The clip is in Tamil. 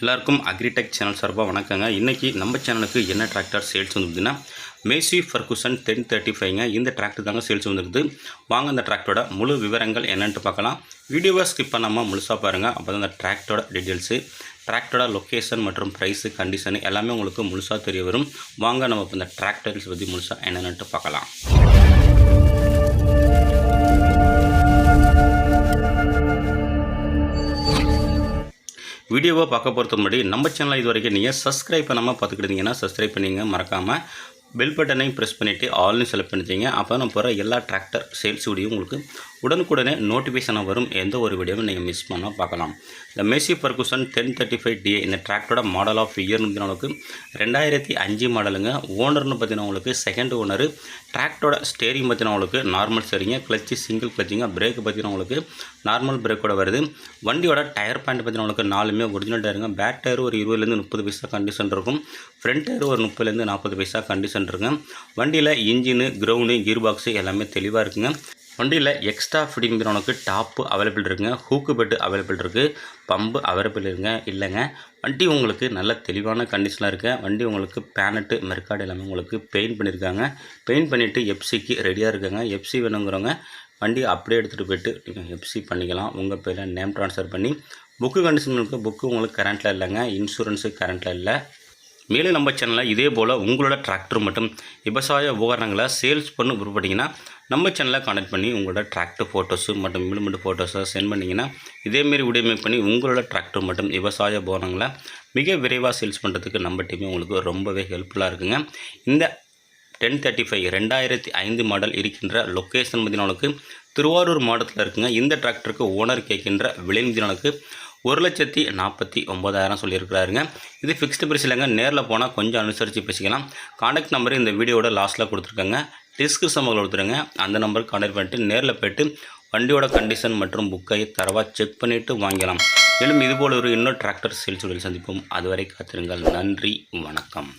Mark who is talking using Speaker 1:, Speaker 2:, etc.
Speaker 1: எல்லாருக்கும் அக்ரிடெக் சேனல் சார்பாக வணக்கங்க. இன்றைக்கி நம்ம சேனலுக்கு என்ன டிராக்டர் சேல்ஸ் வந்துருக்குதுன்னா மேசி ஃபர்குசன் டென் தேர்ட்டி ஃபைவ்ங்க இந்த டிராக்டர் தாங்க சேல்ஸ் வந்துருக்குது. வாங்க அந்த டிராக்டரோட முழு விவரங்கள் என்னென்ட்டு பார்க்கலாம். வீடியோவை ஸ்கிப் பண்ணாமல் முழுசாக பாருங்கள் அப்போ தான் அந்த டிராக்டரோட டீட்டெயில்ஸு டிராக்டரோட லொக்கேஷன் மற்றும் ப்ரைஸு கண்டிஷன் எல்லாமே உங்களுக்கு முழுசாக தெரிய வரும். வாங்க நம்ம இப்போ இந்த டிராக்டர்ஸ் பற்றி முழுசாக என்னென்னட்டு பார்க்கலாம். வீடியோவை பார்க்க பொறுத்த முன்னாடி நம்ம சேனலை இது வரைக்கும் நீங்கள் சப்ஸ்கிரைப் பண்ணாமல் பார்த்துக்கிட்டீங்கன்னா சப்ஸ்கிரைப் பண்ணிங்க மறக்காமல் பெல் பட்டனை ப்ரெஸ் பண்ணிவிட்டு ஆல்னு செலக்ட் பண்ணிட்டீங்க. அப்போ நான் போகிற எல்லா டிராக்டர் சேல்ஸ் வீடியோ உங்களுக்கு உடனுக்குடனே நோட்டிஃபிகேஷனாக வரும். எந்த ஒரு வீடியோவும் நீங்கள் மிஸ் பண்ணால் பார்க்கலாம். இந்த Massey Ferguson ten thirty five DA இந்த டிராக்டரோட மாடல் ஆஃப் இயர்னு பார்த்தீங்கன்னா உங்களுக்கு ரெண்டாயிரத்தி அஞ்சு மாடலுங்க ஓனர்னு பார்த்தீங்கன்னா உங்களுக்கு செகண்ட் ஓனர் டிராக்டரோட ஸ்டேரிங் பார்த்தீங்கன்னா உங்களுக்கு நார்மல் ஸ்டேரிங்க கிளச்சு சிங்கிள் கிளச்சிங்க பிரேக் பார்த்தீங்கன்னா உங்களுக்கு நார்மல் பிரேக்கோட வருது. வண்டியோட டயர் பேண்ட் பார்த்தீங்கன்னா உங்களுக்கு நாலுமே ஒரிஜினல் டயருங்க பேக் டயர் ஒரு இருபதுலேருந்து முப்பது பைசா கண்டிஷன் இருக்கும். ஃப்ரண்ட் டயர் ஒரு முப்பதுலேருந்து நாற்பது பைசா கண்டிஷன் சென்டருங்க வண்டியில் இன்ஜினு க்ரௌண்டு கீர் பாக்ஸு எல்லாமே தெளிவாக இருக்குங்க. வண்டியில் எக்ஸ்ட்ரா ஃபிட்டிங் உனக்கு டாப்பு அவைலபிள் இருக்குங்க. ஹூக்கு பெட்டு அவைலபிள் இருக்குது பம்பு அவைலபிள் இருங்க. இல்லைங்க. வண்டி உங்களுக்கு நல்ல தெளிவான கண்டிஷனாக இருக்குது வண்டி உங்களுக்கு பேனட்டு மெர்காடு எல்லாமே உங்களுக்கு பெயிண்ட் பண்ணியிருக்காங்க பெயிண்ட் பண்ணிவிட்டு எஃப்சிக்கு ரெடியாக இருக்காங்க. எஃப்சி வேணுங்கிறவங்க வண்டி அப்படியே எடுத்துகிட்டு போயிட்டு நீங்கள் எஃப்சி பண்ணிக்கலாம். உங்கள் பேரில் நேம் ட்ரான்ஸ்ஃபர் பண்ணி புக்கு கண்டிஷன் இருக்குது புக்கு உங்களுக்கு கரண்ட்டில் இல்லைங்க. இன்சூரன்ஸு கரண்ட்டில் இல்லை. மேலும் நம்ம சேனலில் இதே போல் உங்களோட டிராக்டர் மற்றும் விவசாய உபகரணங்களை சேல்ஸ் பண்ண விருப்பப்பட்டீங்கன்னா நம்ம சேனலை கான்டாக்ட் பண்ணி உங்களோட டிராக்டர் ஃபோட்டோஸு மற்றும் இம்ப்ளிமெண்ட் ஃபோட்டோஸை சென்ட் பண்ணிங்கன்னா இதேமாரி வீடியோ மேக் பண்ணி உங்களோட டிராக்டர் மற்றும் விவசாய உபகரணங்களை மிக விரைவாக சேல்ஸ் பண்ணுறதுக்கு நம்ம டீமே உங்களுக்கு ரொம்பவே ஹெல்ப்ஃபுல்லாக இருக்குங்க. இந்த டென் தேர்ட்டி ஃபைவ் ரெண்டாயிரத்தி ஐந்து மாடல் இருக்கின்ற லொக்கேஷன் மதினாலுக்கு திருவாரூர் மாவட்டத்தில் இருக்குங்க. இந்த டிராக்டருக்கு ஓனர் கேட்கின்ற விலை மதினாலுக்கு ஒரு லட்சத்தி நாற்பத்தி ஒம்பதாயிரம் சொல்லியிருக்கிறாருங்க. இது ஃபிக்ஸ்டு பிரைஸ் இல்லைங்க. நேரில் போனால் கொஞ்சம் அனுசரித்து பேசிக்கலாம். காண்டாக்ட் நம்பர் இந்த வீடியோட லாஸ்ட்டில் கொடுத்துருக்காங்க. டிஸ்கிரிப்ஷன் கொடுத்துருங்க. அந்த நம்பருக்கு காண்டாக்ட் பண்ணிட்டு நேரில் போய்ட்டு வண்டியோட கண்டிஷன் மற்றும் புக்கை தரவாக செக் பண்ணிவிட்டு வாங்கலாம் மேலும் இதுபோல் ஒரு இன்னொரு டிராக்டர் சேல்ஸ் சந்திப்போம். அதுவரை காத்திருங்கள். நன்றி. வணக்கம்.